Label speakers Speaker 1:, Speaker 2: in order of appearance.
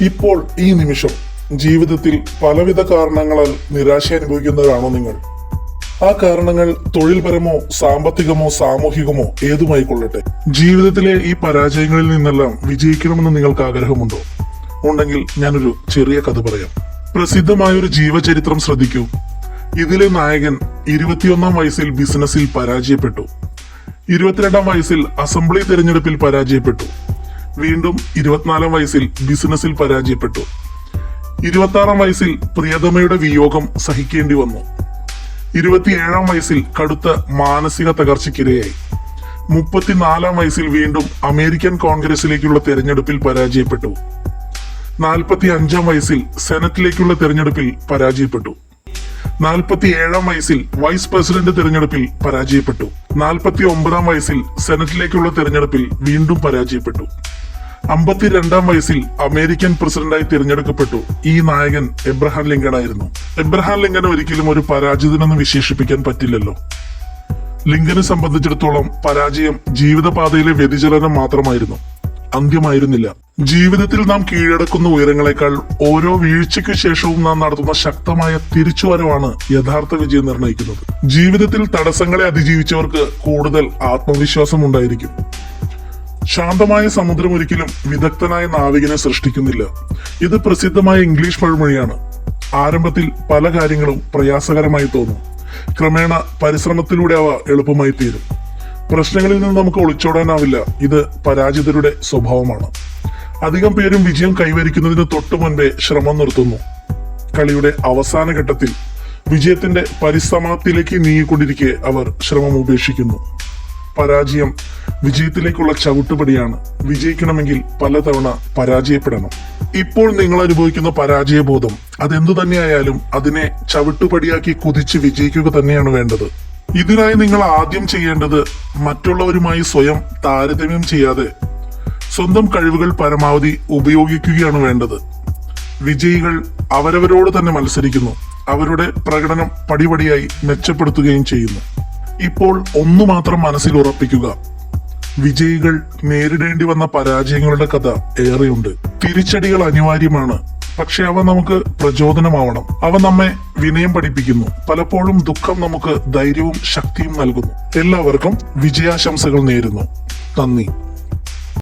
Speaker 1: ഇപ്പോൾ ഈ നിമിഷം ജീവിതത്തിൽ പലവിധ കാരണങ്ങളാൽ നിരാശ അനുഭവിക്കുന്നവരാണോ നിങ്ങൾ? ആ കാരണങ്ങൾ തൊഴിൽപരമോ സാമ്പത്തികമോ സാമൂഹികമോ ഏതുമായിക്കൊള്ളട്ടെ? ജീവിതത്തിലെ ഈ പരാജയങ്ങളിൽ നിന്നെല്ലാം വിജയിക്കണമെന്ന് നിങ്ങൾക്ക് ആഗ്രഹമുണ്ടോ? ഉണ്ടെങ്കിൽ ഞാനൊരു ചെറിയ കഥ പറയാം. പ്രസിദ്ധമായ ഒരു ജീവചരിത്രം ശ്രദ്ധിക്കൂ. ഇതിലെ നായകൻ ഇരുപത്തിയൊന്നാം വയസ്സിൽ ബിസിനസ്സിൽ പരാജയപ്പെട്ടു. ഇരുപത്തിരണ്ടാം വയസ്സിൽ അസംബ്ലി തിരഞ്ഞെടുപ്പിൽ പരാജയപ്പെട്ടു. വീണ്ടും ഇരുപത്തിനാലാം വയസ്സിൽ ബിസിനസ്സിൽ പരാജയപ്പെട്ടു. ഇരുപത്തി വയസ്സിൽ പ്രിയതമയുടെ വിയോഗം സഹിക്കേണ്ടി വന്നു. ഇരുപത്തിയേഴാം വയസ്സിൽ കടുത്ത മാനസിക തകർച്ചയ്ക്കിരയായി. മുപ്പത്തിനാലാം വയസ്സിൽ വീണ്ടും അമേരിക്കൻ കോൺഗ്രസിലേക്കുള്ള തെരഞ്ഞെടുപ്പിൽ പരാജയപ്പെട്ടു. നാൽപ്പത്തി അഞ്ചാം വയസ്സിൽ സെനറ്റിലേക്കുള്ള തെരഞ്ഞെടുപ്പിൽ പരാജയപ്പെട്ടു. നാൽപ്പത്തി ഏഴാം വയസ്സിൽ വൈസ് പ്രസിഡന്റ് തെരഞ്ഞെടുപ്പിൽ പരാജയപ്പെട്ടു. നാൽപ്പത്തി ഒമ്പതാം വയസ്സിൽ സെനറ്റിലേക്കുള്ള തെരഞ്ഞെടുപ്പിൽ വീണ്ടും പരാജയപ്പെട്ടു. അമ്പത്തിരണ്ടാം വയസ്സിൽ അമേരിക്കൻ പ്രസിഡന്റായി തിരഞ്ഞെടുക്കപ്പെട്ടു ഈ നായകൻ എബ്രഹാം ലിങ്കൺ ആയിരുന്നു. എബ്രഹാം ലിങ്കൺ ഒരിക്കലും ഒരു പരാജിതനെന്ന് വിശേഷിപ്പിക്കാൻ പറ്റില്ലല്ലോ. ലിങ്കനെ സംബന്ധിച്ചിടത്തോളം പരാജയം ജീവിതപാതയിലെ വ്യതിചലനം മാത്രമായിരുന്നു. അന്ത്യമായിരുന്നില്ല. ജീവിതത്തിൽ നാം കീഴടക്കുന്ന ഉയരങ്ങളെക്കാൾ ഓരോ വീഴ്ചയ്ക്ക് ശേഷവും നാം നടത്തുന്ന ശക്തമായ തിരിച്ചുവരവാണ് യഥാർത്ഥ വിജയം നിർണയിക്കുന്നത്. ജീവിതത്തിൽ തടസ്സങ്ങളെ അതിജീവിച്ചവർക്ക് കൂടുതൽ ആത്മവിശ്വാസം ഉണ്ടായിരിക്കും. ശാന്തമായ സമുദ്രം ഒരിക്കലും വിദഗ്ധനായ നാവികനെ സൃഷ്ടിക്കുന്നില്ല. ഇത് പ്രസിദ്ധമായ ഇംഗ്ലീഷ് പഴമൊഴിയാണ്. ആരംഭത്തിൽ പല കാര്യങ്ങളും പ്രയാസകരമായി തോന്നും. ക്രമേണ പരിശ്രമത്തിലൂടെ അവ എളുപ്പമായി തീരും. പ്രശ്നങ്ങളിൽ നിന്ന് നമുക്ക് ഒളിച്ചോടാനാവില്ല. ഇത് പരാജിതരുടെ സ്വഭാവമാണ്. അധികം പേരും വിജയം കൈവരിക്കുന്നതിന് തൊട്ടു മുൻപേ ശ്രമം നിർത്തുന്നു. കളിയുടെ അവസാന ഘട്ടത്തിൽ വിജയത്തിന്റെ പരിസമാപ്തിയിലേക്ക് നീങ്ങിക്കൊണ്ടിരിക്കെ അവർ ശ്രമം ഉപേക്ഷിക്കുന്നു. പരാജയം വിജയത്തിലേക്കുള്ള ചവിട്ടുപടിയാണ്. വിജയിക്കണമെങ്കിൽ പലതവണ പരാജയപ്പെടണം. ഇപ്പോൾ നിങ്ങൾ അനുഭവിക്കുന്ന പരാജയബോധം അതെന്തു തന്നെയായാലും അതിനെ ചവിട്ടുപടിയാക്കി കുതിച്ച് വിജയിക്കുക തന്നെയാണ് വേണ്ടത്. ഇതിനായി നിങ്ങൾ ആദ്യം ചെയ്യേണ്ടത് മറ്റുള്ളവരുമായി സ്വയം താരതമ്യം ചെയ്യാതെ സ്വന്തം കഴിവുകൾ പരമാവധി ഉപയോഗിക്കുകയാണ് വേണ്ടത്. വിജയികൾ അവരവരോട് തന്നെ മത്സരിക്കുന്നു. അവരുടെ പ്രകടനം പടിപടിയായി മെച്ചപ്പെടുത്തുകയും ചെയ്യുന്നു. ഇപ്പോൾ ഒന്നു മാത്രം മനസ്സിൽ ഉറപ്പിക്കുക. വിജയികൾ നേരിടേണ്ടി വന്ന പരാജയങ്ങളുടെ കഥ ഏറെയുണ്ട്. തിരിച്ചടികൾ അനിവാര്യമാണ്. പക്ഷെ അവ നമുക്ക് പ്രചോദനമാവണം. അവ നമ്മെ വിനയം പഠിപ്പിക്കുന്നു. പലപ്പോഴും ദുഃഖം നമുക്ക് ധൈര്യവും ശക്തിയും നൽകുന്നു. എല്ലാവർക്കും വിജയാശംസകൾ നേരുന്നു. നന്ദി.